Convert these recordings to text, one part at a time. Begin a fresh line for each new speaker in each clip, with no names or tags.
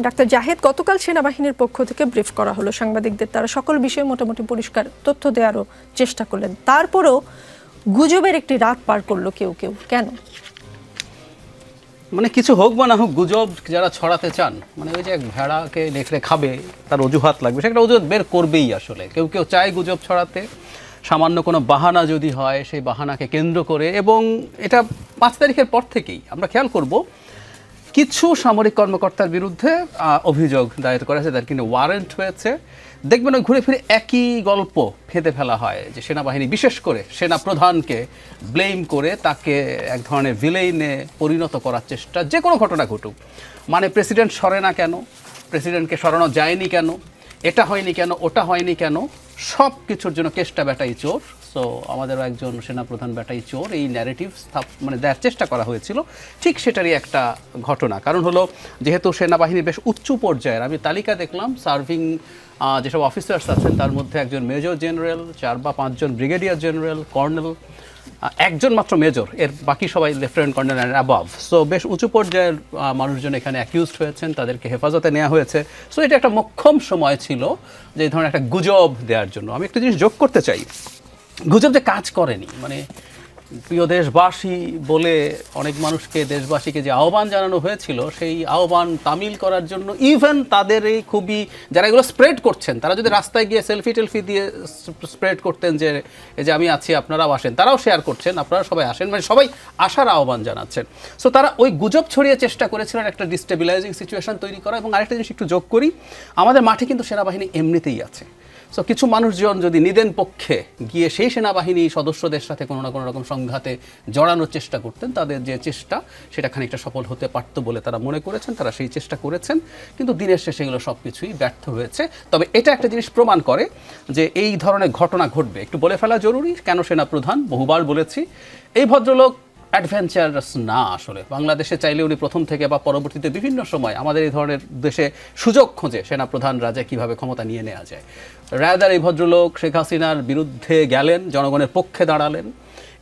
Doctor Zahed, গতকাল সেনাবাহিনীর পক্ষ থেকে ব্রিফ করা হলো। সাংবাদিকদের তারা সকল বিষয়ে মোটামুটি পরিষ্কার তথ্য দেওয়ারও চেষ্টা করলেন। তারপরও গুজবের একটি রাত পার করল কেউ কেউ। কেন?
মানে কিছু হোক বা না হোক, গুজব যারা ছড়াতে চান মানে ওই যে এক ভেড়াকে নেকড়ে খাবে, তার অজুহাত লাগবে সেটা অজুহাত বের করবেই আসলে। কেউ কেউ চায় গুজব ছড়াতে। সামান্য কোনো বাহানা যদি হয়, সেই বাহানাকে কেন্দ্র করে, এবং এটা পাঁচ তারিখের পর থেকেই। আমরা খেয়াল করব কিছু সামরিক কর্মকর্তার বিরুদ্ধে অভিযোগ দায়ের করা হয়েছে, তার কিন্তু ওয়ারেন্ট হয়েছে। দেখবেন ওই ঘুরে ফিরে একই গল্প ফেঁদে ফেলা হয়, যে সেনাবাহিনী বিশেষ করে সেনা প্রধানকে ব্লেম করে তাকে এক ধরনের ভিলেইনে পরিণত করার চেষ্টা, যে কোনো ঘটনা ঘটুক। মানে প্রেসিডেন্ট সরে না কেন? প্রেসিডেন্টকে সরানো যায়নি কেন? এটা হয়নি কেন? ওটা হয়নি কেন? সব কিছুর জন্য কেষ্টা ব্যাটাই চোর। সো আমাদেরও একজন সেনাপ্রধান ব্যাটাই চোর, এই ন্যারেটিভ স্থাপ মানে দেওয়ার চেষ্টা করা হয়েছিল। ঠিক সেটারই একটা ঘটনা। কারণ হলো, যেহেতু সেনাবাহিনীর বেশ উচ্চ পর্যায়ের, আমি তালিকা দেখলাম, সার্ভিং যেসব অফিসার্স আছেন, তার মধ্যে একজন মেজর জেনারেল, চার বা পাঁচজন ব্রিগেডিয়ার জেনারেল, কর্নেল একজন মাত্র মেজর, এর বাকি সবাই lieutenant, colonel and above so বেশ উঁচু পর্যায়ের মানুষজন এখানে অ্যাকিউজড হয়েছেন, তাদেরকে হেফাজতে নেওয়া হয়েছে। সো এটা একটা মোক্ষম সময় ছিল, যে ধরনের একটা গুজব দেওয়ার জন্য। আমি একটা জিনিস যোগ করতে চাই। গুজব যে কাজ করেনি মানে প্রিয় দেশবাসী বলে অনেক মানুষকে, দেশবাসীকে যে আহ্বান জানানো হয়েছিল, সেই আহ্বান তামিল করার জন্য ইভেন তাদের এই খুবই, যারা এগুলো স্প্রেড করছেন, তারা যদি রাস্তায় গিয়ে সেলফি টেলফি দিয়ে স্প্রেড করতেন যে, এই যে আমি আছি, আপনারাও আসেন। তারাও শেয়ার করছেন, আপনারা সবাই আসেন মানে সবাই আসার আহ্বান জানাচ্ছেন। সো তারা ওই গুজব ছড়িয়ে চেষ্টা করেছিলেন একটা ডিস্টেবিলাইজিং সিচুয়েশন তৈরি করা। এবং আরেকটা জিনিস একটু যোগ করি, আমাদের মাঠে কিন্তু সেনাবাহিনী এমনিতেই আছে। সো কিছু মানুষজন যদি নিদেন পক্ষে গিয়ে সেই সেনাবাহিনী সদস্যদের সাথে কোনো না কোনো রকম সংঘাতে জড়ানোর চেষ্টা করতেন, তাদের যে চেষ্টা সেটা খানিকটা সফল হতে পারত বলে তারা মনে করেছেন, তারা সেই চেষ্টা করেছেন। কিন্তু দিনের শেষে এগুলো সব কিছুই ব্যর্থ হয়েছে। তবে এটা একটা জিনিস প্রমাণ করে যে এই ধরনের ঘটনা ঘটবে। একটু বলে ফেলা জরুরি, কেন সেনা প্রধান বহুবার বলেছি, এই ভদ্রলোক অ্যাডভেঞ্চারাস না আসলে। বাংলাদেশে চাইলে উনি প্রথম থেকে বা পরবর্তীতে বিভিন্ন সময় আমাদের এই ধরনের দেশে সুযোগ খোঁজে সেনাপ্রধান রাজা কীভাবে ক্ষমতা নিয়ে নেওয়া যায়। রায়দার এই ভদ্রলোক শেখ হাসিনার বিরুদ্ধে গেলেন, জনগণের পক্ষে দাঁড়ালেন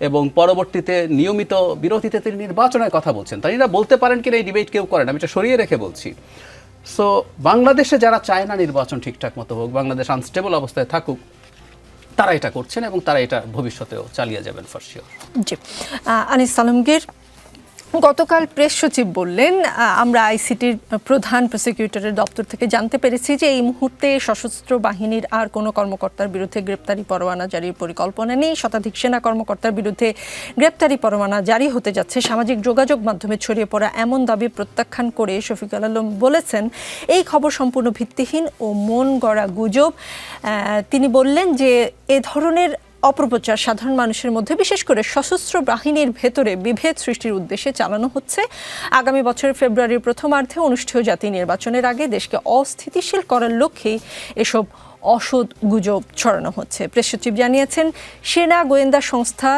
এবং পরবর্তীতে নিয়মিত বিরোধীতে তিনি নির্বাচনের কথা বলছেন। তাই এরা বলতে পারেন কিনা এই ডিবেট কেউ করেন আমি এটা সরিয়ে রেখে বলছি। সো বাংলাদেশে যারা চায় না নির্বাচন ঠিকঠাক মতো হোক, বাংলাদেশ আনস্টেবল অবস্থায় থাকুক তারা এটা করছেন এবং তারা এটা ভবিষ্যতেও চালিয়ে যাবেন ফর শিওর
জি। আনিস সালামগীর গতকাল প্রেস সচিব বললেন আমরা আইসিটির প্রধান প্রসিকিউটরের দপ্তর থেকে জানতে পেরেছি যে এই মুহূর্তে সশস্ত্র বাহিনীর আর কোনো কর্মকর্তার বিরুদ্ধে গ্রেপ্তারি পরোয়ানা জারির পরিকল্পনা নেই। শতাধিক সেনা কর্মকর্তার বিরুদ্ধে গ্রেপ্তারি পরোয়ানা জারি হতে যাচ্ছে। সামাজিক যোগাযোগ মাধ্যমে ছড়িয়ে পড়া এমন দাবি প্রত্যাখ্যান করে শফিকুল আলম বলেছেন, এই খবর সম্পূর্ণ ভিত্তিহীন ও মন গড়া গুজব। তিনি বললেন যে এ ধরনের অপপ্রচার সাধারণ মানুষের মধ্যে, বিশেষ করে সশস্ত্র বাহিনীর ভেতরে বিভেদ সৃষ্টির উদ্দেশ্যে চালানো হচ্ছে। আগামী বছরের ফেব্রুয়ারির প্রথমার্ধে অনুষ্ঠেয় জাতীয় নির্বাচনের আগে দেশকে অস্থিতিশীল করার লক্ষ্যেই এসব অসৎ গুজব ছড়ানো হচ্ছে। প্রেস সচিব জানিয়েছেন, সেনা গোয়েন্দা সংস্থা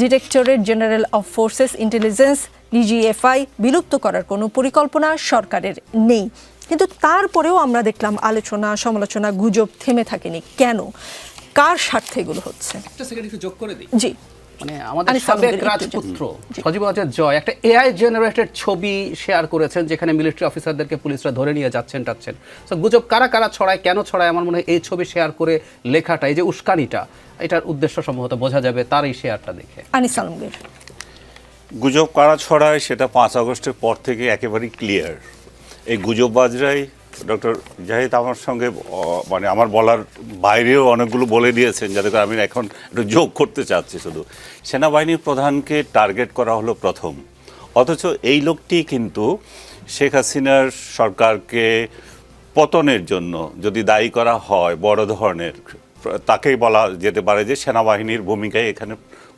directorate general of forces intelligence, DGFI, বিলুপ্ত করার কোনো পরিকল্পনা সরকারের নেই। কিন্তু তারপরেও আমরা দেখলাম আলোচনা, সমালোচনা, গুজব থেমে থাকেনি। কেন? কার স্বার্থে এগুলো হচ্ছে?
একটা সেকেন্ড একটু যোগ করে দিই।
জি।
মানে আমাদের সাবেক রাজপুত্র সজীব আজাদ জয় একটা এআই জেনারেটেড ছবি শেয়ার করেছেন যেখানে মিলিটারি অফিসারদেরকে পুলিশরা ধরে নিয়ে যাচ্ছেন টাচ্ছেন। তো গুজব কারা কারা ছড়ায় কেন ছড়ায় আমার মনে হয় এই ছবি শেয়ার করে লেখাটা এই যে উস্কানিটা এটার উদ্দেশ্য সম্ভবত বোঝা যাবে তার এই শেয়ারটা দেখে।
আনিস আলমগীর।
গুজব কারা ছড়ায় সেটা পাঁচ আগস্টের পর থেকে একেবারেই ক্লিয়ার এই গুজববাজরাই ডক্টর জাহিদ আমার সঙ্গে মানে আমার বলার বাইরেও অনেকগুলো বলে দিয়েছেন যাতে করে আমি এখন একটু যোগ করতে চাচ্ছি শুধু। সেনাবাহিনীর প্রধানকে টার্গেট করা হলো প্রথম। অথচ এই লোকটি কিন্তু শেখ হাসিনার সরকারকে পতনের জন্য যদি দায়ী করা হয়, বড় ধরনের, তাকেই বলা যেতে পারে যে সেনাবাহিনীর ভূমিকায় এখানে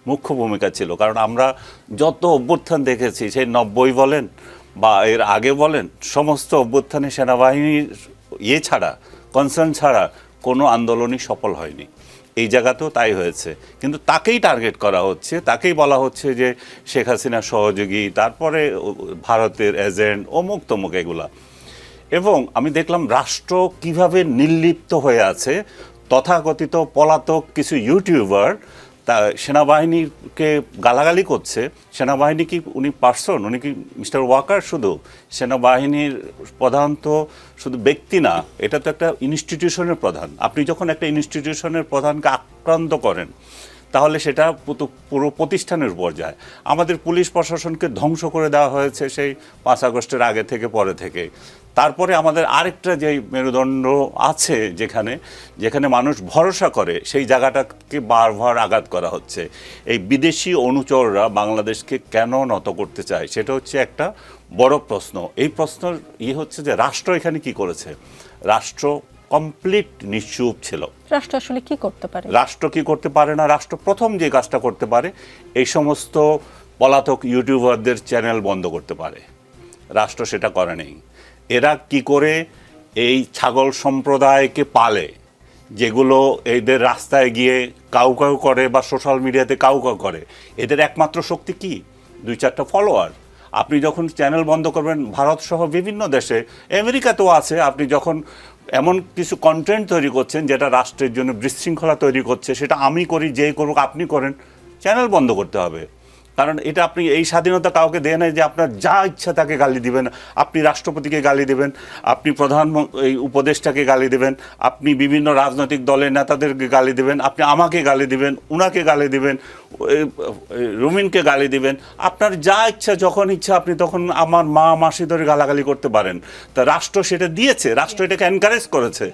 মুখ্য ভূমিকা ছিল। কারণ আমরা যত অভ্যুত্থান দেখেছি, সেই নব্বই বলেন বা এর আগে বলেন, সমস্ত অভ্যুত্থানে সেনাবাহিনীর ইয়ে ছাড়া কনসার্ন ছাড়া কোনো আন্দোলনই সফল হয়নি। এই জায়গাতেও তাই হয়েছে। কিন্তু তাকেই টার্গেট করা হচ্ছে, তাকেই বলা হচ্ছে যে শেখ হাসিনার সহযোগী, তারপরে ভারতের এজেন্ট অমুক তমুক এগুলা। এবং আমি দেখলাম রাষ্ট্র কীভাবে নির্লিপ্ত হয়ে আছে, তথাকথিত পলাতক কিছু ইউটিউবার তা সেনাবাহিনীকে গালাগালি করছে। সেনাবাহিনী কি উনি পার্সন? উনি কি মিস্টার ওয়াকার শুধু? সেনাবাহিনীর প্রধান তো শুধু ব্যক্তি না, এটা তো একটা ইনস্টিটিউশনের প্রধান। আপনি যখন একটা ইনস্টিটিউশনের প্রধানকে আক্রান্ত করেন তাহলে সেটা পুরো প্রতিষ্ঠানের উপর যায়। আমাদের পুলিশ প্রশাসনকে ধ্বংস করে দেওয়া হয়েছে সেই পাঁচ আগস্টের আগে থেকে, পরে থেকে। তারপরে আমাদের আরেকটা যে মেরুদণ্ড আছে যেখানে যেখানে মানুষ ভরসা করে, সেই জায়গাটাকে বারবার আঘাত করা হচ্ছে। এই বিদেশি অনুচররা বাংলাদেশকে কেন নত করতে চায়, সেটা হচ্ছে একটা বড় প্রশ্ন। এই প্রশ্নের ইয়ে হচ্ছে যে, রাষ্ট্র এখানে কি করেছে? রাষ্ট্র কমপ্লিট নিশ্চুপ ছিল।
রাষ্ট্র আসলে কি করতে পারে?
রাষ্ট্র কি করতে পারে না? রাষ্ট্র প্রথম যে কাজটা করতে পারে এই সমস্ত পলাতক ইউটিউবারদের চ্যানেল বন্ধ করতে পারে। রাষ্ট্র সেটা করে নেই। এরা কি করে এই ছাগল সম্প্রদায়কে পালে যেগুলো এদের রাস্তায় গিয়ে কাউ কাউ করে বা সোশ্যাল মিডিয়াতে কাউ কাউ করে। এদের একমাত্র শক্তি কি? দুই চারটা ফলোয়ার। আপনি যখন চ্যানেল বন্ধ করবেন ভারত সহ বিভিন্ন দেশে আমেরিকাতেও আছে আপনি যখন এমন কিছু কন্টেন্ট তৈরি করছেন যেটা রাষ্ট্রের জন্য বিশৃঙ্খলা তৈরি করছে, সেটা আমি করি, যেই করুক, আপনি করেন চ্যানেল বন্ধ করতে হবে। কারণ এটা আপনি এই স্বাধীনতা কাউকে দেয় নাই যে আপনার যা ইচ্ছা তাকে গালি দিবেন। আপনি রাষ্ট্রপতিকে গালি দেবেন, আপনি প্রধান এই উপদেষ্টাকে গালি দেবেন, আপনি বিভিন্ন রাজনৈতিক দলের নেতাদেরকে গালি দেবেন, আপনি আমাকে গালি দিবেন, উনাকে গালি দিবেন রুমিনকে গালি দিবেন। আপনার যা ইচ্ছা, যখন ইচ্ছা আপনি তখন আমার মা মাসি ধরে গালাগালি করতে পারেন। তা রাষ্ট্র সেটা দিয়েছে, রাষ্ট্র এটাকে এনকারেজ করেছে।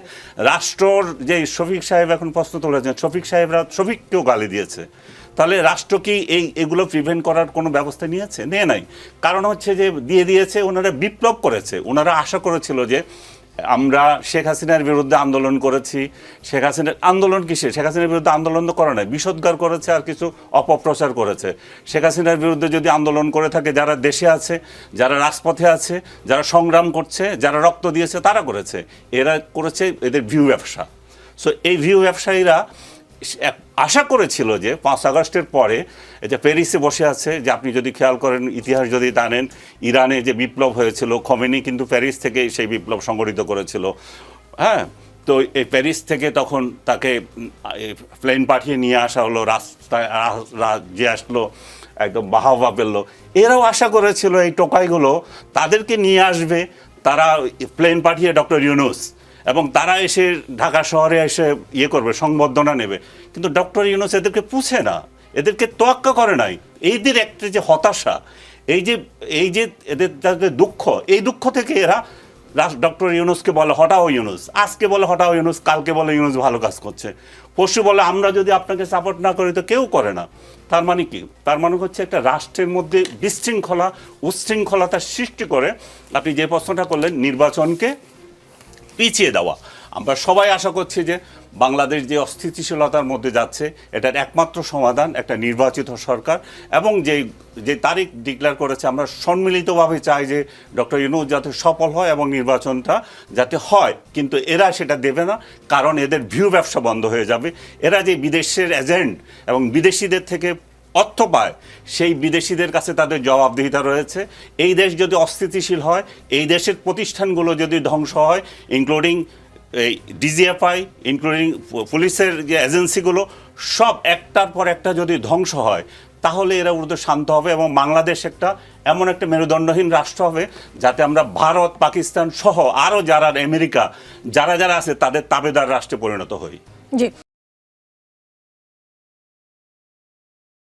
রাষ্ট্রর যে শফিক সাহেব এখন প্রশ্ন তুলেছেন, শফিক সাহেবরা শফিককেও গালি দিয়েছে। তাহলে রাষ্ট্র কি এই, এগুলো প্রিভেন্ট করার কোনো ব্যবস্থা নিয়েছে? নিয়ে নাই। কারণ হচ্ছে যে দিয়ে দিয়েছে, ওনারা বিপ্লব করেছে। ওনারা আশা করেছিল যে আমরা শেখ হাসিনার বিরুদ্ধে আন্দোলন করেছি। শেখ হাসিনার আন্দোলন কিসে শেখ হাসিনার বিরুদ্ধে আন্দোলন তো করে নাই। বিষোদ্গার করেছে আর কিছু অপপ্রচার করেছে। শেখ হাসিনার বিরুদ্ধে যদি আন্দোলন করে থাকে, যারা দেশে আছে, যারা রাজপথে আছে, যারা সংগ্রাম করছে, যারা রক্ত দিয়েছে, তারা করেছে। এরা করেছে এদের ভিউ ব্যবসা। সো এই ভিউ ব্যবসায়ীরা আশা করেছিল যে পাঁচ আগস্টের পরে যে প্যারিসে বসে আছে, যে আপনি যদি খেয়াল করেন, ইতিহাস যদি জানেন, ইরানে যে বিপ্লব হয়েছিল, খমেনি কিন্তু প্যারিস থেকে সেই বিপ্লব সংগঠিত করেছিল। হ্যাঁ তো এই প্যারিস থেকে তখন তাকে প্লেন পাঠিয়ে নিয়ে আসা হলো, রাস্তায় রাজ্যে আসলো, একদম বাহাবা পেল। এরাও আশা করেছিল এই টোকাইগুলো তাদেরকে নিয়ে আসবে, তারা প্লেন পাঠিয়ে ডক্টর ইউনুস এবং তারা এসে ঢাকা শহরে এসে ইয়ে করবে, সংবর্ধনা নেবে। কিন্তু ডক্টর ইউনুস এদেরকে পুছে না, এদেরকে তোয়াক্কা করে নাই। এইদের একটা যে হতাশা, এই যে এই যে এদের যাদের দুঃখ, এই দুঃখ থেকে এরা ডক্টর ইউনুসকে বলে, হটাও ইউনুস, আজকে বলে হটাও ইউনুস, কালকে বলে ইউনুস ভালো কাজ করছে। পরশু বলে, আমরা যদি আপনাকে সাপোর্ট না করি তো কেউ করে না। তার মানে কি? তার মানে হচ্ছে একটা রাষ্ট্রের মধ্যে বিশৃঙ্খলা উচ্ছৃঙ্খলতার সৃষ্টি করে আপনি যে প্রশ্নটা করলেন, নির্বাচনকে পিছিয়ে দেওয়া। আমরা সবাই আশা করছি যে বাংলাদেশ যে অস্থিতিশীলতার মধ্যে যাচ্ছে, এটার একমাত্র সমাধান একটা নির্বাচিত সরকার এবং যে যে তারিখ ডিক্লেয়ার করেছে, আমরা সম্মিলিতভাবে চাই যে ডক্টর ইউনুস যাতে সফল হয় এবং নির্বাচনটা যাতে হয়। কিন্তু এরা সেটা দেবে না, কারণ এদের ভিউ ব্যবসা বন্ধ হয়ে যাবে। এরা যে বিদেশের এজেন্ট এবং বিদেশিদের থেকে অর্থ সেই বিদেশিদের কাছে তাদের জবাবদিহিতা রয়েছে। এই দেশ যদি অস্থিতিশীল হয়, এই দেশের প্রতিষ্ঠানগুলো যদি ধ্বংস হয় ইনক্লুডিং এই ডিজিএফআই ইনক্লুডিং পুলিশের যে এজেন্সিগুলো, সব একটার পর একটা যদি ধ্বংস হয়, তাহলে এরা উর্দু শান্ত হবে এবং বাংলাদেশ একটা এমন একটা মেরুদণ্ডহীন রাষ্ট্র হবে, যাতে আমরা ভারত, পাকিস্তান সহ আরও যারা আমেরিকা, যারা যারা আছে, তাদের তাবেদার রাষ্ট্রে পরিণত হই।
জি।